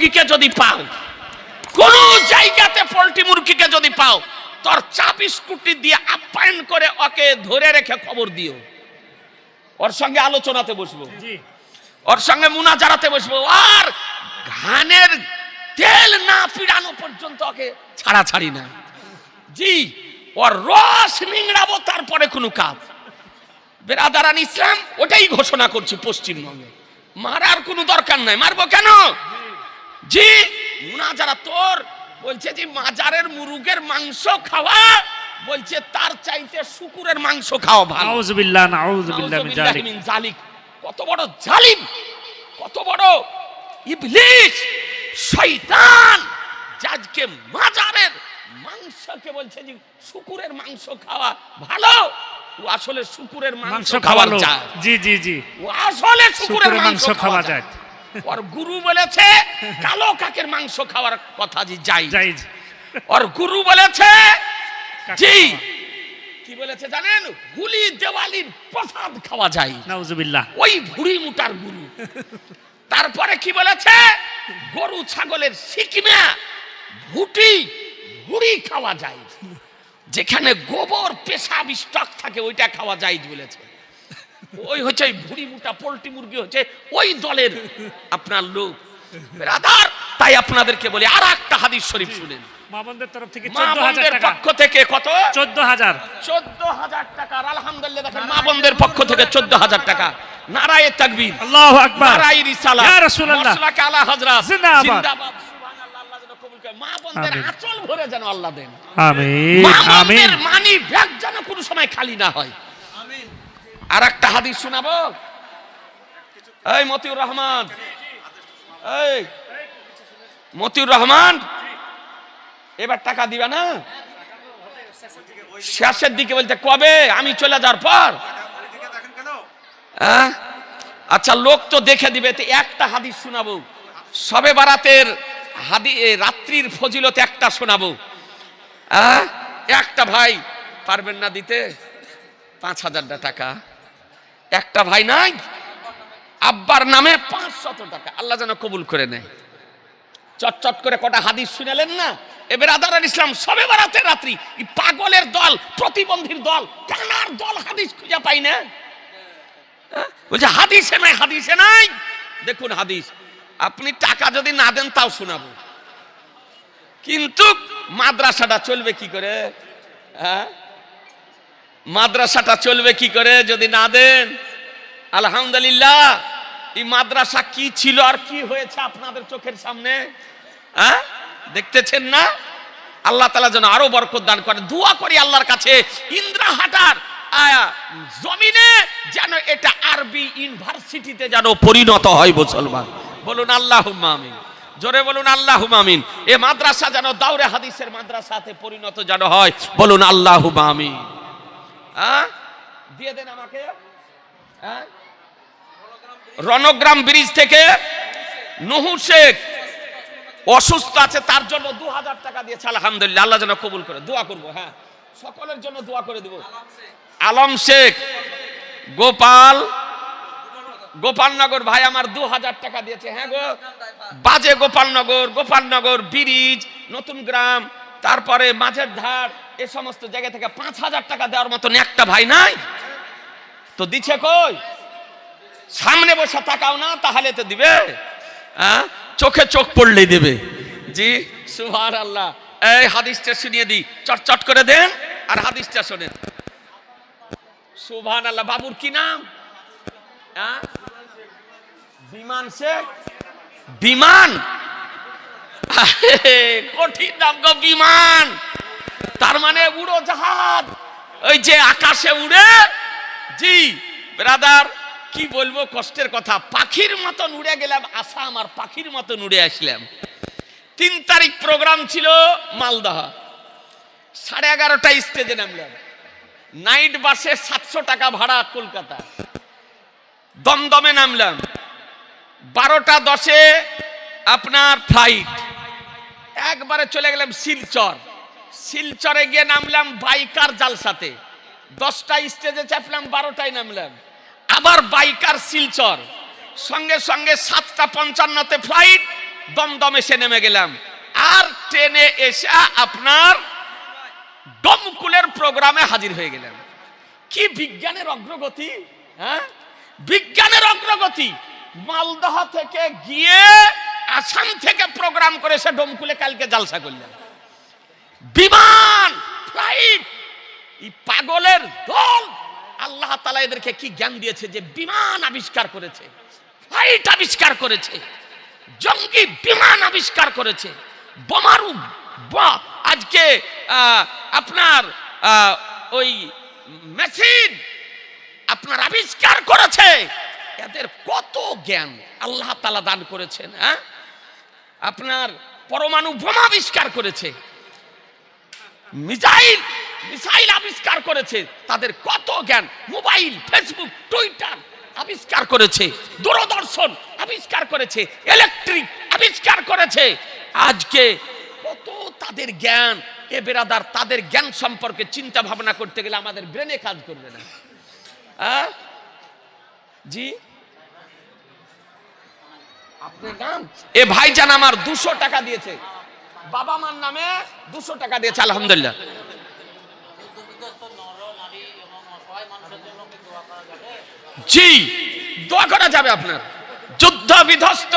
মুরগিকে যদি পাও কোন জায়গাতে পোল্ট্রি মুরগিকে যদি পাও তোর চাপ স্কুটি দিয়ে আপ্যায়ন করে ওকে ধরে রেখে খবর দিও। ওর সঙ্গে আলোচনাতে বসবো। জি। ওর সঙ্গে মুনা মুনাজারাতে বসবো। আর ঘানের তেল না পিড়ানো পর্যন্ত ওকে ছাড়া ছাড়ি না। জি ওর রস নিংড়াবো তারপরে কোনো কাজ। বেরাদারান ইসলাম ওটাই ঘোষণা করছি পশ্চিমবঙ্গে। মারার কোনো দরকার নাই। মারবো কেন? জি মুনাজারা তোর বলছে যে মাজারের মুরুগের মাংস খাওয়া বলছে তার চাইতে শুকুরের মাংস খাওয়া ভালো। নাউজুবিল্লাহ নাউজুবিল্লাহ মিন জালিক। মিন জালিক। কত বড় জালিম কত বড় ইবলিস শয়তান জাজকে মাজারের মাংসকে বলছে যে শুকুরের মাংস খাওয়া ভালো। ও আসলে শুকুরের মাংস খাওয়া খাওয়ার যায় জি জি জি। ও আসলে শুকুরের মাংস খাওয়া যায়। ওর গুরু বলেছে কালো কাকের মাংস খাওয়ার কথা যে যাই। জায়েজ ওর গুরু বলেছে জি। কি বলেছে জানেন? হুলি দেওয়ালির প্রসাদ খাওয়া যায়। নাউজুবিল্লাহ। ওই ভুড়ি মুটার গুরু। তারপরে কি বলেছে? গরু ছাগলের সিকিমা ভুটি ভুড়ি খাওয়া যায়। যেখানে গোবর পেশাব স্টক থাকে ওইটা খাওয়া যায় বলেছে। ওই হচ্ছে ওই ভুড়ি মুটা পোল্ট্রি মুরগি হচ্ছে ওই দলের আপনার লোক। রাদার তাই আপনাদেরকে বলি আর একটা হাদিস শরীফ শুনেন। তরফ থেকে টাকা। পক্ষ কত? চোদ্দ হাজার। চোদ্দ হাজার টাকার আলহামদুলিল্লাহ দেখেন মা পক্ষ থেকে চোদ্দ হাজার টাকা। নারায়ে তাকবীর আল্লাহ আকবার। নারায়ে রিসালা ইয়া রাসূলুল্লাহ। মসলাকে আলা হযরত। জিন্দাবাদ। জিন্দাবাদ। যেন মা বোনদের আমিন। ভরে যেন আল্লাহ দেন। আমিন মা বোনদের মানি ব্যাগ যেন কোনো সময় খালি না হয়। আর একটা হাদিস শোনাবো? এই মতিউর রহমান। এই মতিউর রহমান, এবার টাকা দিবা না? শেষের দিকে বলতে, কবে? আমি চলে যাওয়ার পর? হ্যাঁ? আচ্ছা লোক তো দেখে দিবে একটা হাদিস শোনাবো। সবে বারাতের হাদি রাত্রির ফজিলত একটা শোনাবো। হ্যাঁ? একটা ভাই, পারবেন না দিতে? পাঁচ হাজারটা টাকা। একটা ভাই নাই, আব্বার নামে পাঁচশত টাকা। আল্লাহ যেন কবুল করে নেয়। চটচট করে কটা হাদিস শুনেলেন না? এবার আদার ইসলাম সবে বারাতের রাত্রি পাগলের দল, প্রতিবন্ধীর দল, কানার দল হাদিস খুঁজে পাই না? হ্যাঁ? বলছে, হাদিসে নাই হাদিসে নাই। দেখুন হাদিস, আপনি টাকা যদি না দেন তাও শোনাবো। কিন্তু মাদ্রাসাটা চলবে কি করে? হ্যাঁ? মাদ্রাসাটা চলবে কি করে যদি না দেন? আলহামদুলিল্লাহ, এই মাদ্রাসা কি ছিল আর কি হয়েছে আপনাদের চোখের সামনে? হ্যাঁ? দেখতেছেন না? আল্লাহ তালা যেন আরও বরকত দান করে দোয়া করি আল্লাহর কাছে ইন্দ্রাহাটার জমিনে যেন এটা আরবি ইউনিভার্সিটিতে যেন পরিণত হয় মুসলমান। বলুন আল্লাহ আমিন। জোরে বলুন আল্লাহ আমিন। এ মাদ্রাসা যেন দাউরে হাদিসের মাদ্রাসাতে পরিণত যেন হয়। বলুন আল্লাহ আমিন। হ্যাঁ? দিয়ে দেন আমাকে। হ্যাঁ? রণগ্রাম ব্রিজ থেকে নুহু শেখ অসুস্থ আছে তার জন্য দু হাজার টাকা দিয়েছে আলহামদুলিল্লাহ। আল্লাহ যেন কবুল করে। দোয়া করব হ্যাঁ। সকলের জন্য দোয়া করে দেব। আলম শেখ গোপাল গোপালনগর ভাই আমার দু হাজার টাকা দিয়েছে। হ্যাঁ গো। বাজে গোপালনগর গোপালনগর ব্রিজ নতুন গ্রাম। তারপরে মাঝের ধার, এ সমস্ত জায়গা থেকে পাঁচ হাজার টাকা দেওয়ার মতন একটা ভাই নাই। তো দিচ্ছে কই? সামনে বসে তাকাও না, তাহলে তো দিবে। হ্যাঁ? চোখে চোখ পড়লেই দেবে। জি সুহার আল্লাহ এই হাদিসটা শুনিয়ে দিই, চটচট করে দেন আর হাদিসটা শোনেন। সুবহান আল্লাহ বাবুর কি নাম? হ্যাঁ? বিমান শেখ? বিমান? কঠিন নাম গো বিমান। তার মানে উড়ো জাহাজ। ওই যে আকাশে উড়ে, জি, ব্রাদার, কি বলব কষ্টের কথা। পাখির মতন উড়ে গেলাম, আশা আমার পাখির মতন উড়ে আসলাম। তিন তারিখ প্রোগ্রাম ছিল মালদহ। সাড়ে এগারোটা স্টেজে নামলাম। নাইট বাসে সাতশো টাকা ভাড়া কলকাতা। দমদমে নামলাম। বারোটা দশে আপনার ফ্লাইট একবারে চলে গেলাম শিলচর। শিলচরে গিয়ে নামলাম বাইকার জালসাতে। দশটা স্টেজে চাপলাম, বারোটায় নামলাম। আবার বাইকার শিলচর। সঙ্গে সঙ্গে সাতটা পঞ্চান্নতে ফ্লাইট, দমদম এসে নেমে গেলাম। আর ট্রেনে এসে আপনার ডমকুলের প্রোগ্রামে হাজির হয়ে গেলাম। কি বিজ্ঞানের অগ্রগতি হ্যাঁ? বিজ্ঞানের অগ্রগতি। মালদহ থেকে গিয়ে আসাম থেকে প্রোগ্রাম করে সে ডমকুলে কালকে জালসা করলাম বিমান ফ্লাইট এই পাগলের দল, আল্লাহ তালা এদেরকে কি জ্ঞান দিয়েছে যে বিমান আবিষ্কার করেছে ফ্লাইট আবিষ্কার করেছে, জঙ্গি বিমান আবিষ্কার করেছে, বোমারু আজকে আপনার ওই মেশিন আপনার আবিষ্কার করেছে। এদের কত জ্ঞান আল্লাহ তালা দান করেছেন হ্যাঁ? আপনার পরমাণু বোমা আবিষ্কার করেছে। মিসাইল মিসাইল আবিষ্কার করেছে। তাদের কত জ্ঞান? মোবাইল, ফেসবুক, টুইটার আবিষ্কার করেছে। দূরদর্শন আবিষ্কার করেছে। ইলেকট্রিক আবিষ্কার করেছে। আজকে কত তাদের জ্ঞান? এ বেরাদার, তাদের জ্ঞান সম্পর্কে চিন্তা ভাবনা করতে গেলে আমাদের ব্রেনে কাজ করবে না। আহ? জি? এ ভাইজান আমার দুশো টাকা দিয়েছে। বাবা মার নামে দুশো টাকা দিয়েছে, আলহামদুলিল্লাহ। জি, দোয়া করা যাবে আপনার। যুদ্ধ বিধ্বস্ত,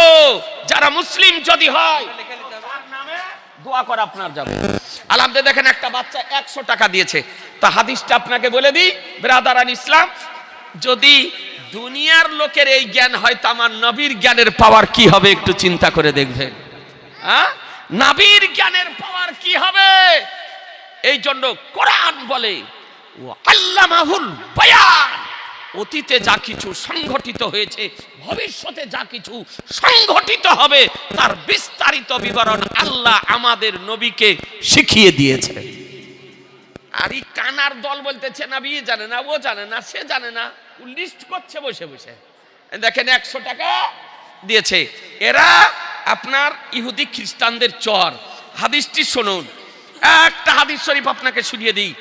যারা মুসলিম যদি হয়, দোয়া করা আপনার যাবে। আলহামদুলিল্লাহ, দেখেন একটা বাচ্চা একশো টাকা দিয়েছে। তা হাদিসটা আপনাকে বলে দিই ব্রাদারান ইসলাম, যদি দুনিয়ার লোকের এই জ্ঞান হয় তো আমার নবীর জ্ঞানের পাওয়ার কি হবে একটু চিন্তা করে দেখবেন। হ্যাঁ নাবির জ্ঞানের পাওয়ার কি হবে? এই জন্য কোরআন বলে, ও আল্লামাহুল বয়ান। অতীতে যা কিছু সংঘটিত হয়েছে, ভবিষ্যতে যা কিছু সংঘটিত হবে, তার বিস্তারিত বিবরণ আল্লাহ আমাদের নবীকে শিখিয়ে দিয়েছে আর এই কানার দল বলতেছে না, বিয়ে জানে না, ও জানে না, সে জানে না, ও লিস্ট করছে বসে বসে। দেখেন একশো টাকা দিয়েছে। এরা আপনার ইহুদি খ্রিস্টানদের চর। হাদিসটি শুনুন। একটা হাদিস শরীফ আপনাকে শুনিয়ে দিই।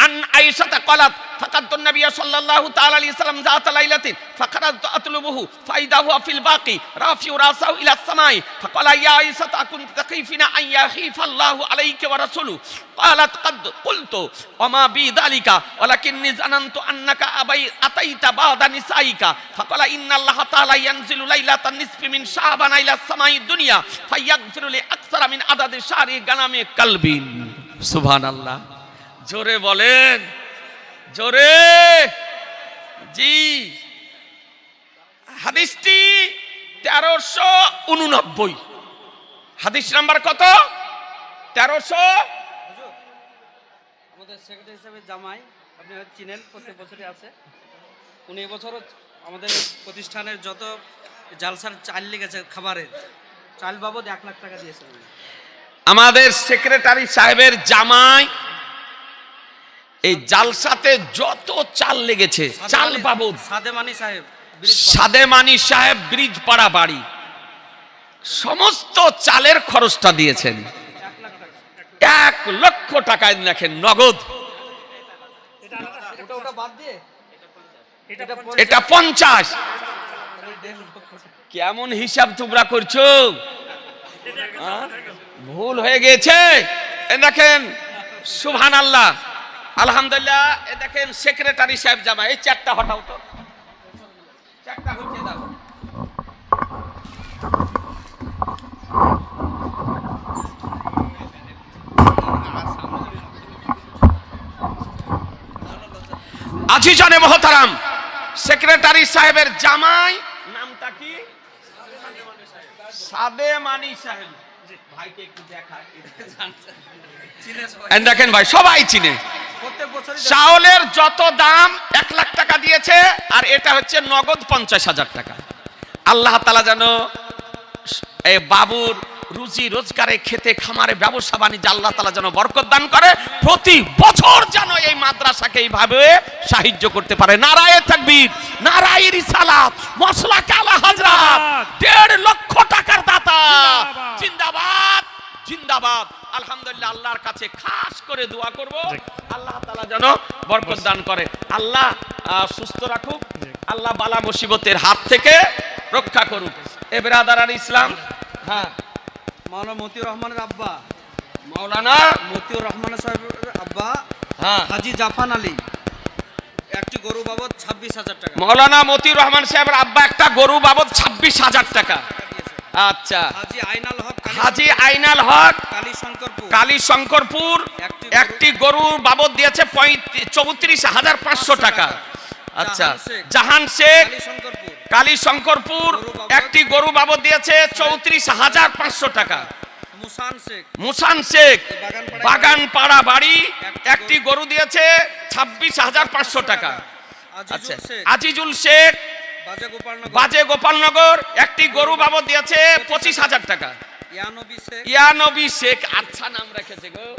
عن عائشة قالت فقدت النبي صلى الله تعالى عليه وسلم ذات ليلة فخرجت أطلبه فإذا هو في الباقي رافع رأسه إلى السماء فقال يا عائشة كنت تخيفين أن يخيف الله عليك ورسوله قالت قد قلت وما بي ذلك ولكني ظننت أنك أبي أتيت بعد نسائك فقال إن الله تعالى ينزل ليلة النصف من شعبان إلى السماء الدنيا فيغفر لأكثر من عدد شعر غنم قلب سبحان الله জোরে বলেন। জোরে। জি। হাদিসটি তেরোশো উননব্বই। হাদিস নাম্বার কত? তেরোশো। আমাদের সেক্রেটারি হিসেবে জামাই আপনি চিনেন প্রত্যেক বছরই আছে। উনি এবছরও আমাদের প্রতিষ্ঠানের যত জালসার চাল লেগেছে খাবারের চাল বাবদ এক লাখ টাকা দিয়েছেন আমাদের সেক্রেটারি সাহেবের জামাই এই জালসাতে যত চাল লেগেছে চাল বাবদ সাদেমানি সাহেব ব্রিজ পাড়া। সাদেমানি সাহেব ব্রিজ বাড়ি। সমস্ত চালের খরচটা দিয়েছেন। এক লক্ষ টাকায় দেখেন নগদ। ওটা ওটা বাদ দিয়ে? এটা পঞ্চাশ। কেমন হিসাব তোমরা করছ? ভুল হয়ে গেছে। দেখেন সুবহান আল্লাহ আলহামদুলিল্লাহ এ দেখেন সেক্রেটারি সাহেব জামা এই চারটা হটাও তো। চারটা হচ্ছে দাও। আজি জনে মহতারাম সেক্রেটারি সাহেবের জামাই নামটা কি? সাদে মানি সাহেব। দেখেন ভাই সবাই চিনে। চাউলের যত দাম এক লাখ টাকা দিয়েছে আর এটা হচ্ছে নগদ পঞ্চাশ হাজার টাকা। আল্লাহ তালা যেন এই বাবুর রুজি রোজগারে খেতে খামারে ব্যবসা বাণিজ্য আল্লাহ তালা যেন বরকত দান করে প্রতি বছর যেন এই মাদ্রাসাকে এইভাবে সাহায্য করতে পারে। নারায়ে থাকবির নারায়ে রিসালাত মশলা কালা হাজরাত দেড় লক্ষ টাকার দাতা। জিন্দাবাদ। জিন্দাবাদ জিন্দাবাদ। আলহামদুলিল্লাহ আল্লাহর কাছে খাস করে দোয়া করব। আল্লাহ তাআলা যেন বরকত দান করে। আল্লাহ সুস্থ রাখুক। আল্লাহ বালা মুসিবতের হাত থেকে রক্ষা করুক। এ বেরাদার আর ইসলাম। হ্যাঁ মাওলানা মতিউর রহমানের আব্বা। মাওলানা? মতিউর রহমান সাহেবের আব্বা। হ্যাঁ। হাজি জাফান আলী। একটি গরু বাবদ ছাব্বিশ হাজার টাকা। মৌলানা মতিউর রহমান সাহেবের আব্বা একটা গরু বাবদ ছাব্বিশ হাজার টাকা। আচ্ছা। হাজি আইনাল হক হাজি আইনাল হক কালী শঙ্করপুর একটি গরুর বাবদ দিয়েছে চৌত্রিশ হাজার পাঁচশো টাকা। আচ্ছা। জাহান শেখ। কালী শঙ্করপুর কালী শঙ্করপুর গরু বাবদ- একটি গরু বাবদ দিয়েছে চৌত্রিশ হাজার পাঁচশো টাকা। মুসান শেখ। মুসান শেখ। বাগানপাড়ায় বাগান পাড়া বাড়ি। একটি একটি গরু দিয়েছে ছাব্বিশ হাজার পাঁচশো টাকা। আচ্ছা। আজিজুল শেখ। বাজে গোপালনগর। বাজে গোপালনগর একটি গরু বাবদ দিয়েছে পঁচিশ হাজার টাকা। ইয়ানবী শেখ। আচ্ছা নাম রেখেছে গো।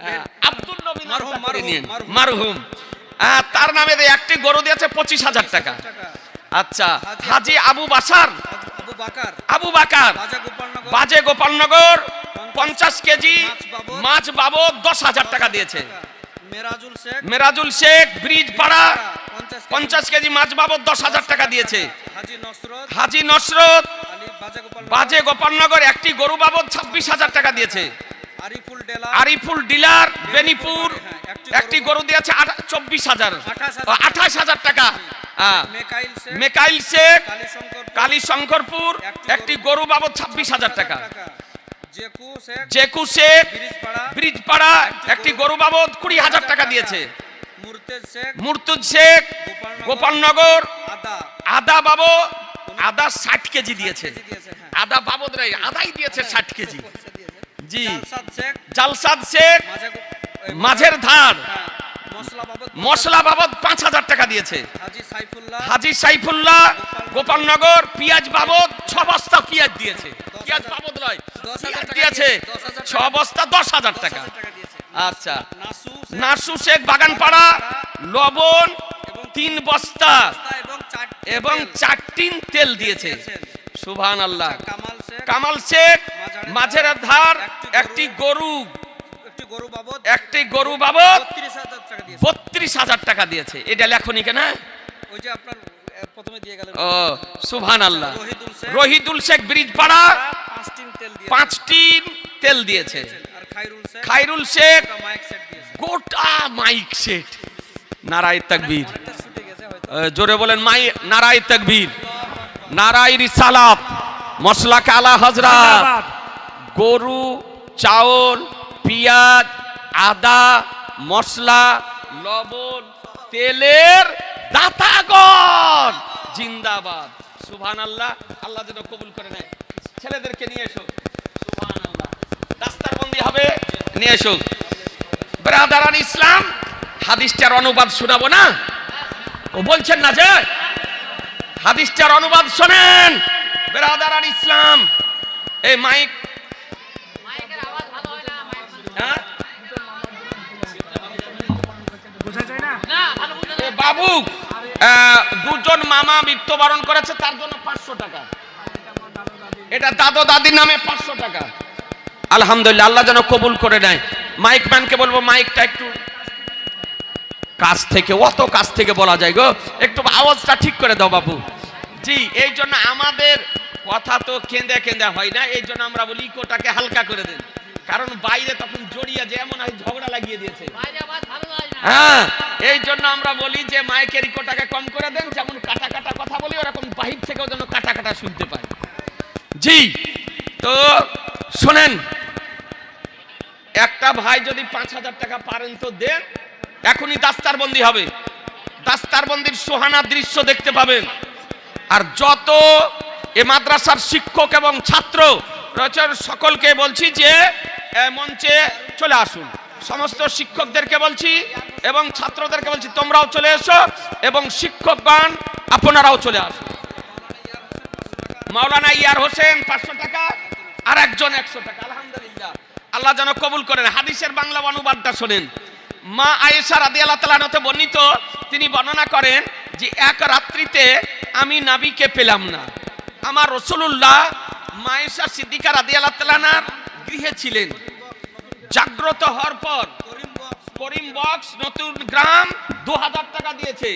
হ্যাঁ, আব্দুল নবী মারহুম, তার নামে একটি গরু দিয়েছে পঁচিশ হাজার টাকা। আচ্ছা হাজি- আবু বাসার। আবু- বাকার। বাজে গোপালনগর। পঞ্চাশ কেজি মাছ বাবদ- দশ হাজার টাকা দিয়েছে। মেরাজুল শেখ। মেরাজুল শেখ ব্রিজ পাড়া পঞ্চাশ কেজি। মাছ বাবদ দশ হাজার টাকা দিয়েছে। হাজি নসরত। বাজে গোপালনগর একটি গরু বাবদ ছাব্বিশ হাজার টাকা দিয়েছে। আরিফুল ডিলার। বেনিপুর। হ্যাঁ, একটি গরু দিয়েছে চব্বিশ হাজার। আঠাশ হাজার। টাকা। মেকাইল শেখ। মেকাইল শেখ কালী শঙ্কর কালী শঙ্করপুর একটি গরু বাবদ ছাব্বিশ হাজার টাকা। জেকু শেখ ব্রিজপাড়া একটি গরু বাবদ কুড়ি হাজার টাকা দিয়েছে। মুরতেজ শেখ গোপালনগর। আদা। বাবু আদা ষাট কেজি দিয়েছে। হ্যাঁ। আদা বাবদ রে আদাই দিয়েছে ষাট কেজি। জি। জালসাদ শেখ। মাঝের ধার। হ্যাঁ, মশলা বাবদ পাঁচ হাজার টাকা দিয়েছে। হাজি সাইফুল্লাহ। গোপালনগর পিয়াজ বাবদ ছ বস্তা পিয়াজ দিয়েছে। পিয়াজ বাবদ নয় দিয়েছে। ছ বস্তা দশ হাজার টাকা। আচ্ছা। নাসু শেখ। বাগানপাড়া লবণ এবং তিন বস্তা এবং চার এবং তেল তেল দিয়েছে। সুবহান আল্লাহ কামাল শেখ। কামাল শেখ মাঝের ধার একটি একটি গরু। একটি গরু বাবদ। একটি গরু বাবদ। বত্রিশ হাজার টাকা দিয়েছে। হাজার এটা লেখনি কেন? ওই যে আপনার প্রথমে দিয়ে গেলেন। ও সুবহান আল্লাহ রহিদুল শেখ। ব্রিজ পাড়া পাঁচ টিন তেল দিয়েছে। খাইরুল শেখ? খাইরুল শেখ একটা মাইক সেট দিয়েছে। গোটা মাইক সেট। নারায় তাকবীর। জোরে বলেন মাই নারায় তাকবীর। নারায় রিসালাত। মশলা কালা হজরত জিন্দাবাদ। গরু চাউল পেঁয়াজ আদা মশলা লবণ তেলের দাতাগণ। জিন্দাবাদ। সুবহান আল্লাহ আল্লাহ যেন কবুল করে নেয়। ছেলেদেরকে নিয়ে এসো। সুবহান আল্লাহ দাস্তারবন্দি হবে নিয়ে এসো। ব্রাদারান ইসলাম হাদিসটার অনুবাদ শোনাবো না? ও বলছেন না যে? হাদিসটার অনুবাদ শোনেন। ব্রাদারান ইসলাম এই মাইক মাইকের আওয়াজ ভালো হয় না হ্যাঁ? বাবু দুজন মামা মৃত্যুবরণ করেছে তার জন্য পাঁচশো টাকা। এটা দাদো দাদির নামে পাঁচশো টাকা। আলহামদুলিল্লাহ আল্লাহ যেন কবুল করে নেয়। মাইক ম্যানকে বলব মাইকটা একটু কাছ থেকে অত কাছ থেকে বলা যায় গো। একটু আওয়াজটা ঠিক করে দাও বাবু। জি এই জন্য আমাদের কথা তো কেঁদে কেঁদে হয় না এই জন্য আমরা বলি ইকোটাকে হালকা করে দেন। কারণ বাইরে তখন জড়িয়ে যেমন হয় ঝগড়া লাগিয়ে দিয়েছে। হ্যাঁ। এই জন্য আমরা বলি যে মাইকের ইকোটাকে কম করে দেন, যেমন কাটা কাটা কথা বলি, ওরকম বাহির থেকেও যেন কাটা কাটা শুনতে পায়। জি, তো শোনেন, একটা ভাই যদি পাঁচ হাজার টাকা পারেন তো দেন, এখনই দাস্তারবন্দি হবে। দাস্তারবন্দির সোহানা দৃশ্য দেখতে পাবেন। আর যত এ মাদ্রাসার শিক্ষক এবং ছাত্র, রয়েছে সকলকে বলছি যে মঞ্চে চলে আসুন। সমস্ত শিক্ষকদেরকে বলছি এবং ছাত্রদেরকে বলছি, তোমরাও চলে এসো এবং শিক্ষকগণ, আপনারাও চলে আসুন। মাওলানা ইয়ার হোসেন পাঁচশো টাকা, আর একজন একশো টাকা, আলহামদুলিল্লাহ। আল্লাহ যেন কবুল করেন। হাদিসের বাংলা অনুবাদটা শোনেন। মা আয়েশা রাদি আল্লাহ তালানতে বর্ণিত, তিনি বর্ণনা করেন যে, এক রাত্রিতে আমি নাবিকে পেলাম না। আমার রসুল্লাহ মায়েশা সিদ্দিকা রাদি আল্লাহ তালানার গৃহে ছিলেন। জাগ্রত হওয়ার পর করিম বক্স নতুন গ্রাম দু হাজার টাকা দিয়েছে।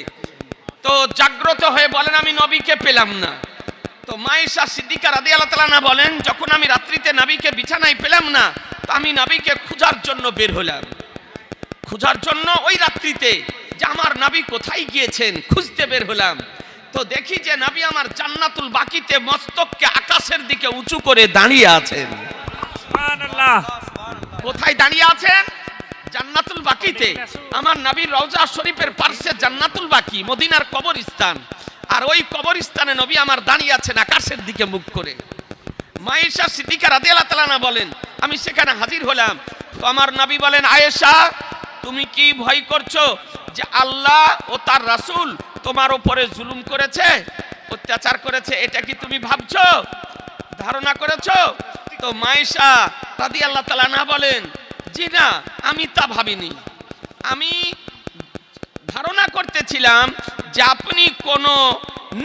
তো জাগ্রত হয়ে বলেন, আমি নবীকে পেলাম না। তো মায়েশা সিদ্দিকা রাদি আল্লাহ তালা বলেন, যখন আমি রাত্রিতে নাবিকে বিছানায় পেলাম না, তো আমি নাবিকে খোঁজার জন্য বের হলাম। খোঁজার জন্য ওই রাত্রিতে যে আমার নাবি কোথায় গিয়েছেন খুঁজতে বের হলাম। তো দেখি যে নাবি আমার জান্নাতুল বাকিতে মস্তককে আকাশের দিকে উঁচু করে দাঁড়িয়ে আছেন। কোথায় দাঁড়িয়ে আছেন? জান্নাতুল বাকিতে। আমার নবীর রওজা শরীফের পার্শ্বে জান্নাতুল বাকি, মদিনার কবরস্থান। আর ওই কবরস্থানে নবী আমার দাঁড়িয়ে আছেন আকাশের দিকে মুখ করে। মায়েশা সিদ্দিকা রাদিয়াল্লাহু তাআলা বলেন, আমি সেখানে হাজির হলাম। তো আমার নবী বলেন, আয়েশা, তুমি কি ভয় করছ যে আল্লাহ ও তার রাসূল তোমার উপরে জুলুম করেছে, অত্যাচার করেছে? এটা কি তুমি ভাবছ? ধারণা করেছ? তো মায়েশা রাদি আল্লাহ তালা না বলেন, জি না, আমি তা ভাবিনি। আমি ধারণা করতেছিলাম যে আপনি কোনো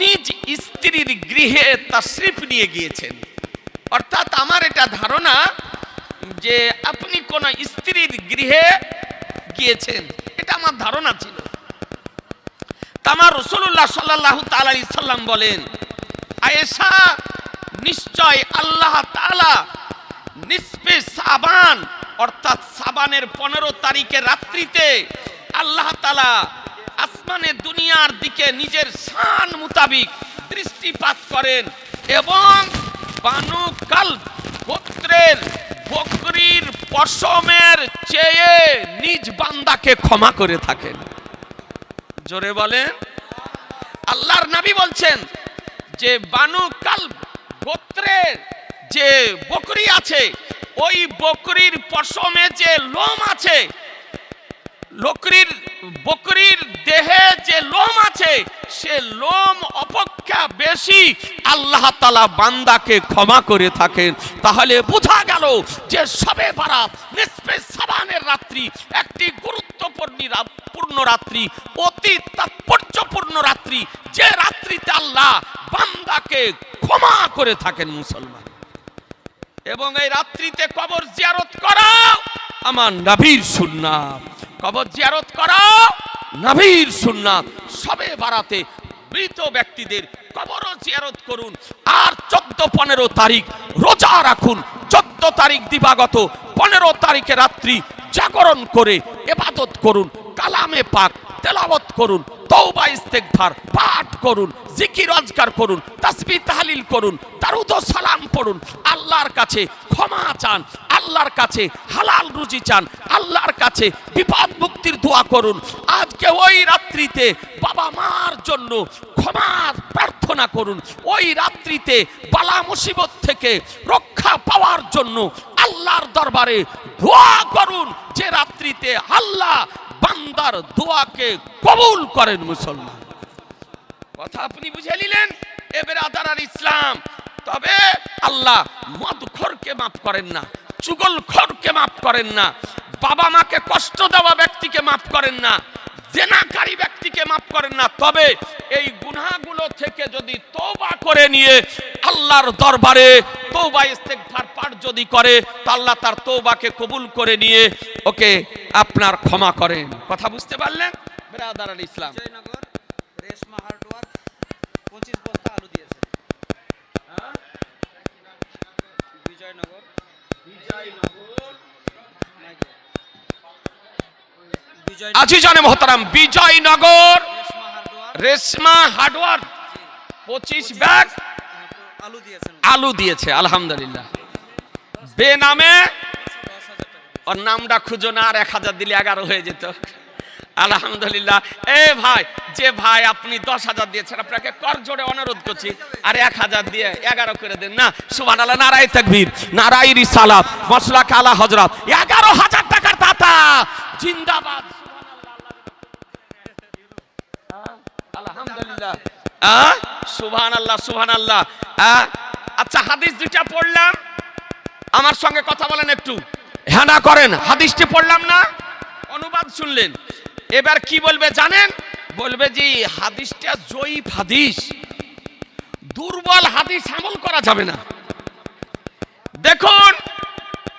নিজ স্ত্রীর গৃহে তাশরিফ নিয়ে গিয়েছেন। অর্থাৎ আমার এটা ধারণা যে আপনি কোন স্ত্রীর গৃহে গিয়েছেন। এটা আমার ধারণা ছিল। তামার রসুল্লাহ সাল্লাহ তালি বলেন, আয়েশা নিশ্চয় আল্লাহ তাআলা নিসফে সাবান, অর্থাৎ সাবানের পনেরো তারিখে রাত্রিতে আল্লাহ তালা আসমানে দুনিয়ার দিকে নিজের শান মোতাবিক দৃষ্টিপাত করেন এবং বানু কাল গোত্রের বকরির পশমের চেয়ে নিজ বান্দাকে ক্ষমা করে থাকেন। জোরে বলেন। আল্লাহর নবী বলছেন যে বানু কাল গোত্রের যে বকরি আছে, ওই বকরির পশমে যে লোম আছে, লোকরির, বকরির দেহে যে লোম আছে, সে লোম অপেক্ষা বেশি আল্লাহ তালা বান্দাকে ক্ষমা করে থাকেন। তাহলে বোঝা গেল যে সবে বারাত নিসফে সাবানের রাত্রি, একটি গুরুত্বপূর্ণ পূর্ণ রাত্রি, অতি তাৎপর্যপূর্ণ রাত্রি। যে রাত্রিতে আল্লাহ বান্দাকে ক্ষমা করে থাকেন মুসলমান। এবং এই রাত্রিতে কবর জিয়ারত করো আমার নবীর সুন্নাত। কবর জিয়ারত করো নবীর সুন্নাত। সবে বারাতে মৃত ব্যক্তিদের কবরও জিয়ারত করুন। আর চোদ্দ, পনেরো তারিখ রোজা রাখুন। চোদ্দ তারিখ দিবাগত, পনেরো তারিখে রাত্রি জাগরণ করে এবাদত করুন। কালামে পাক তেলাওয়াত করুন, তওবা ইস্তেগফার, পাঠ করুন, জিকির অজগার করুন, তাসবিহ তাহলিল করুন, দারুদ সালাম পড়ুন, আল্লাহর কাছে ক্ষমা চান, আল্লাহর কাছে হালাল রুজি চান, আল্লাহর কাছে বিপদ মুক্তির দোয়া করুন। আজকে ওই রাত্রিতে বাবা মার জন্য ক্ষমা প্রার্থনা করুন। ওই রাত্রিতে বালা মুসিবত থেকে রক্ষা পাওয়ার জন্য আল্লাহর দরবারে দোয়া করুন যে রাত্রিতে আল্লাহ বান্দার দোয়াকে কবুল করেন মুসলমান। কথা আপনি বুঝে নিলেন? এবার আদার আর ইসলাম। তবে আল্লাহ মদখরকে মাফ করেন না চুগল খরকে মাফ করেন না বাবা মাকে কষ্ট দেওয়া ব্যক্তিকে মাফ করেন না জেনাকারী ব্যক্তিকে মাফ করেন না। তবে এই গুনাহগুলো থেকে যদি তওবা করে নিয়ে আল্লাহর দরবারে তওবা ইস্তেগফার পাঠ যদি করে তো আল্লাহ তার তওবাকে কবুল করে নিয়ে ওকে আপনার ক্ষমা করেন। কথা বুঝতে পারলেন? ব্রাদার আল ইসলাম। বিজয়নগর রেশমা হার্ডওয়ার পঁচিশ বস্তা আলু দিয়েছে। বিজয়নগর। বিজয় আজিজানে মহতারাম বিজয়নগর। রেশমা হার্ডওয়ার পঁচিশ ব্যাগ। আলু দিয়েছেন। আলু দিয়েছে আলহামদুলিল্লাহ। বে নামে ওর নামটা খুঁজো না আর এক হাজার দিলে এগারো হয়ে যেত। আলহামদুলিল্লাহ। এ ভাই যে ভাই আপনি দশ হাজার দিয়েছেন আপনাকে কর জোরে অনুরোধ করছি আর এক হাজার দিয়ে এগারো করে দেন। না সুবান আল্লাহ নারাই তকবীর নারাই রিসালাত মশলা কালা হজরত এগারো হাজার টাকার দাতা জিন্দাবাদ। আলহামদুলিল্লাহ। সুবহান আল্লাহ সুবহান আল্লাহ আচ্ছা হাদিস দুইটা পড়লাম। আমার সঙ্গে কথা বলেন একটু। হ্যাঁ না, করেন। হাদিসটি পড়লাম না? অনুবাদ শুনলেন। এবার কি বলবে জানেন? বলবে যে হাদিসটা জয়ীফ হাদিস। দুর্বল হাদিস আমল করা যাবে না। দেখুন,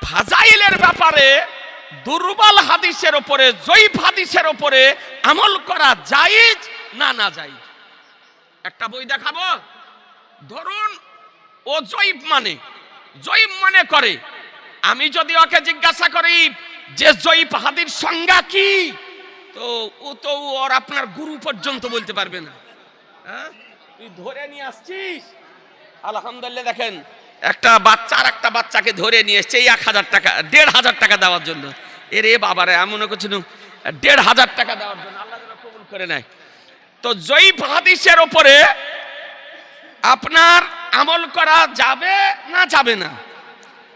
ফাজাইলের ব্যাপারে দুর্বল হাদিসের ওপরে জয়ীফ হাদিসের ওপরে আমল করা জায়েজ। না না যাই। একটা বই দেখাবো? ধরুন, ও জয়ীব মানে। জয়ীব মনে করে। আমি যদি ওকে জিজ্ঞাসা করি, যে জয়ীব হাদির সংজ্ঞা কি? তো ও তো ওর আপনার গুরু পর্যন্ত বলতে পারবে না। হ্যাঁ? তুই ধরে নিয়ে আসছিস? আলহামদুলিল্লাহ, দেখেন, একটা বাচ্চা আর একটা বাচ্চাকে ধরে নিয়ে এসছে এক হাজার টাকা, দেড় হাজার টাকা দেওয়ার জন্য। এরে বাবারে এমন করছিল দেড় হাজার টাকা দেওয়ার জন্য। আল্লাহ যেন কবুল করে নেয়। তো জয়ীব হাদিসের ওপরে আপনার আমল করা যাবে না যাবে না?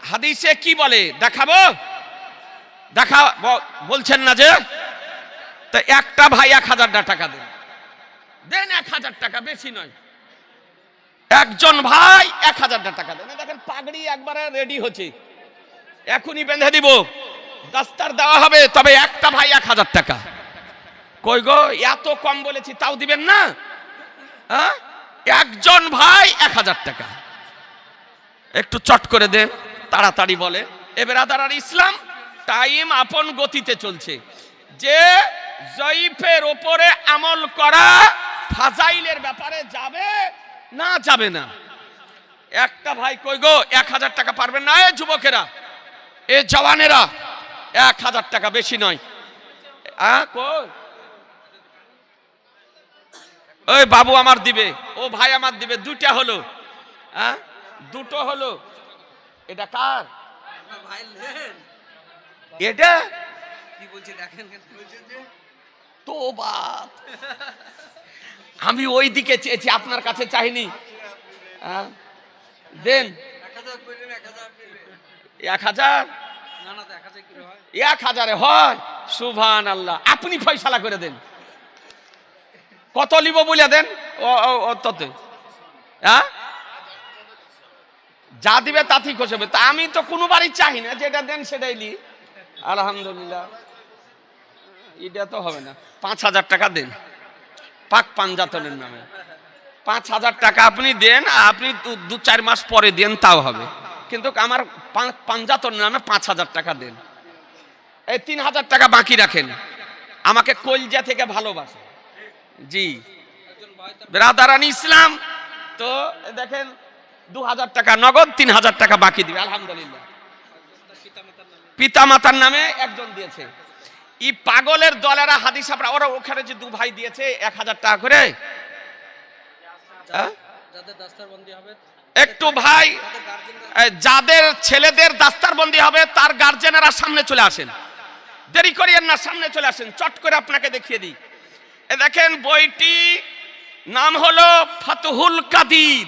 হাদিসে কি বলে? দেখাবো? দেখা বলছেন না যে? তো একটা ভাই এক হাজার টাকা দেন। দেন এক হাজার টাকা, বেশি নয়। একজন ভাই এক হাজার টাকা দেন। দেখেন পাগড়ি একবারে রেডি হচ্ছে। এখনই বেঁধে দিব। দাস্তার দেওয়া হবে, তবে একটা ভাই এক হাজার টাকা। কই গো, এত কম বলেছি, তাও দিবেন না? হ্যাঁ? একজন ভাই এক হাজার টাকা। একটু চট করে দে তাড়াতাড়ি বলে। এবার আদার ইসলাম, টাইম আপন গতিতে চলছে। যে জয়ীফের ওপরে আমল করা ফাজাইলের ব্যাপারে যাবে না যাবে না। একটা ভাই কই গো, এক হাজার টাকা পারবেন না, এ যুবকেরা, এ জওয়ানেরা। এক হাজার টাকা বেশি নয়। আহ কই? ওই বাবু আমার দিবে ও ভাই আমার দিবে দুইটা হলো। হ্যাঁ? দুটো হলো। এটা কার? এটা? কি বলছি দেখেন তো আমি ওই দিকে চেয়েছি আপনার কাছে চাইনি। হ্যাঁ? দেন। এক হাজার? হয়। এক হাজারে হয়। সুভান আল্লাহ আপনি ফয়সালা করে দেন। কত লিব বলে দেন? তত। হ্যাঁ? যা দিবে তা ঠিক হবে তা আমি তো কোনো বাড়ি চাই না, যেটা দেন সেটাই লি। আলহামদুলিল্লাহ। এটা তো হবে না। পাঁচ হাজার টাকা দেন। পাক পাঞ্জাতনের নামে। পাঁচ হাজার টাকা আপনি দেন, আপনি দু- চার মাস পরে দেন, তাও হবে। কিন্তু আমার পাঞ্জাতন নামে পাঁচ হাজার টাকা দেন। এই তিন হাজার টাকা বাকি রাখেন। আমাকে কলজা থেকে ভালোবাসে। জি। ব্রাদারান ইসলাম। তো দেখেন দু হাজার টাকা নগদ তিন হাজার টাকা বাকি দিবে, আলহামদুলিল্লাহ। পিতা মাতার নামে একজন দিয়েছে। ই পাগলের দলেরা হাদিস আমরা, ওরা ওখানে যে দু ভাই দিয়েছে এক হাজার টাকা করে। হ্যাঁ? একটু ভাই যাদের ছেলেদের দাস্তারবন্দি হবে, তার গার্জেনেরা সামনে চলে আসেন। দেরি করিয়েন না, সামনে চলে আসেন। চট করে আপনাকে দেখিয়ে দিই। দেখেন বইটি নাম হলো ফাতহুল কাদির।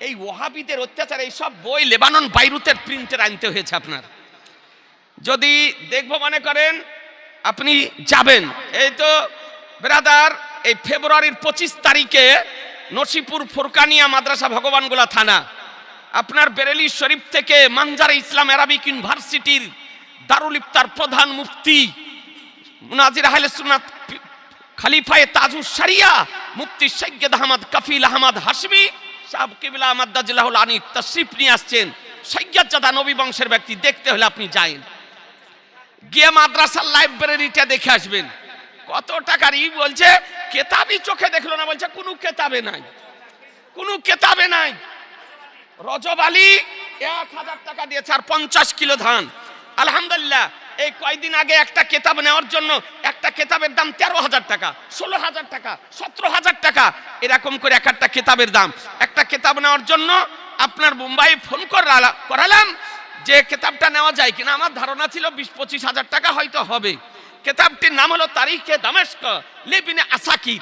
এই ওহাবিদের অত্যাচার, এই সব বই লেবানন, বাইরুতের প্রিন্টের আনতে হয়েছে আপনার। যদি দেখব মনে করেন, আপনি যাবেন। এই তো, ব্রাদার, এই ফেব্রুয়ারির পঁচিশ তারিখে নসিপুর ফুরকানিয়া মাদ্রাসা ভগবানগোলা থানা, আপনার বেরেলি শরীফ থেকে মানজারে ইসলাম আরাবিক ইউনিভার্সিটির দারুল ইফতার প্রধান মুফতি মুনাজির আহলে সুন্নাত পি- খালিফায়ে তাজুস সারিয়া মুফতি সৈয়দ আহমদ কফিল আহমদ হাসমি সাহেব কিবিলা আহমদ দাজিল্লাহুল আনী তশরিফ নিয়ে আসছেন। সৈয়দ জাদা নবী বংশের ব্যক্তি, দেখতে হলে আপনি যায়েন গিয়ে মাদ্রাসার লাইব্রেরিটা দেখে আসবেন। কত টাকার ই বলছে, কেতাবই চোখে দেখল না, বলছে কোনো কেতাবে নাই। কোনো কেতাবে নাই। রজব আলী এক হাজার টাকা দিয়েছে আর পঞ্চাশ কিলো ধান। আলহামদুলিল্লাহ এই কয়দিন আগে একটা কেতাব নেওয়ার জন্য একটা কেতাবের দাম তেরো হাজার টাকা, ষোলো হাজার টাকা, সতেরো হাজার টাকা, এরকম করে এক একটা কেতাবের দাম। একটা কেতাব নেওয়ার জন্য আপনার মুম্বাই ফোন করা- করালাম যে কেতাবটা নেওয়া যায় কিনা। আমার ধারণা ছিল বিশ পঁচিশ হাজার টাকা হয়তো হবে। কেতাবটির নাম হলো তারিখে দামেস্ক, লিবিনে আসাকির।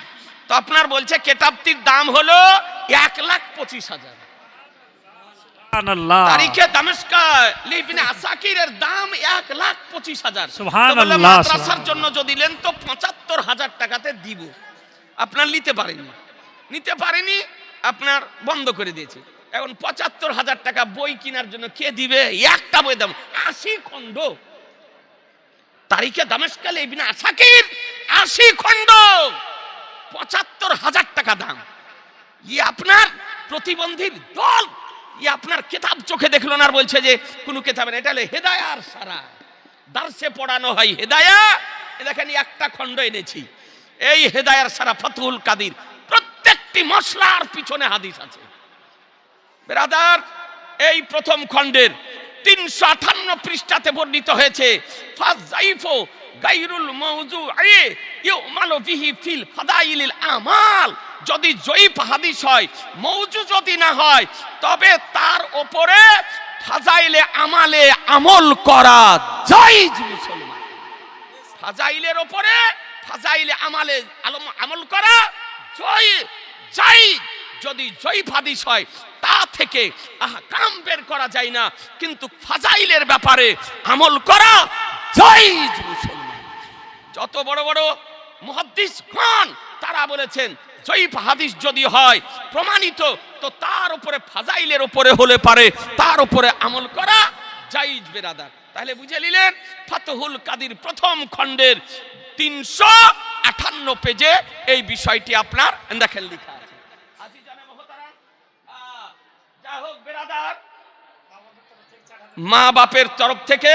তো আপনার বলছে কেতাবটির দাম হলো এক লাখ পঁচিশ হাজার। তারিখে দামেস্কা লিবিনে আসাকিরের দাম এক লাখ পঁচিশ হাজার। সুবহানাল্লাহ, তো বললাম, মাদ্রাসার জন্য যদি নেন তো পঁচাত্তর হাজার টাকাতে দিব। আপনার নিতে পারেনি নিতে পারেনি আপনার বন্ধ করে দিয়েছে। এখন পঁচাত্তর হাজার টাকা বই কেনার জন্য কে দিবে? একটা বই দাম। আশি খণ্ড। তারিখে দামেস্কাল ইবিনে আসাকির আশি খণ্ড। পঁচাত্তর হাজার টাকা দাম। ই আপনার প্রতিবন্ধীর দল। ই আপনার কেতাব চোখে দেখল না আর বলছে যে, কোনো কেতাবে না এটা হেদায়ার সারা। দার্সে পড়ানো হয় হেদায়া। দেখেন একটা খণ্ড এনেছি। এই হেদায়ার সারা ফতুল কাদির। প্রত্যেকটি মশলার পিছনে হাদিস আছে। বেরাদার, এই প্রথম খণ্ডের তিনশো আঠান্ন পৃষ্ঠাতে বর্ণিত হয়েছে ফাজাইফো গাইরুল মৌজু আয়ে ইউমালু বিহি ফিল ফাদাইলিল আমাল। যদি জয়ীফ হাদিস হয়, মৌজু যদি না হয়, তবে তার ওপরে ফাজাইলে আমালে আমল করা জায়েজ মুসলমান। ফাজাইলের ওপরে ফাজাইলে আমালে আলম আমল করা জয় যাই যদি জয় হাদিস হয়, তা থেকে আহকাম বের করা যায় না। কিন্তু ফাজাইলের ব্যাপারে আমল করা জায়েজ মুসলমান। যত বড় বড় মুহাদ্দিস খান, তারা বলেছেন, জয়ীফ হাদিস যদি হয়, প্রমাণিত, তো তার উপরে ফাজাইলের উপরে হলে পারে, তার উপরে আমল করা জাইজ বেরাদার। তাহলে বুঝে নিলেন, ফাতহুল কাদির প্রথম খণ্ডের তিনশো আঠান্ন পেজে এই বিষয়টি আপনার দেখেন লেখা আছে। মা বাপের তরফ থেকে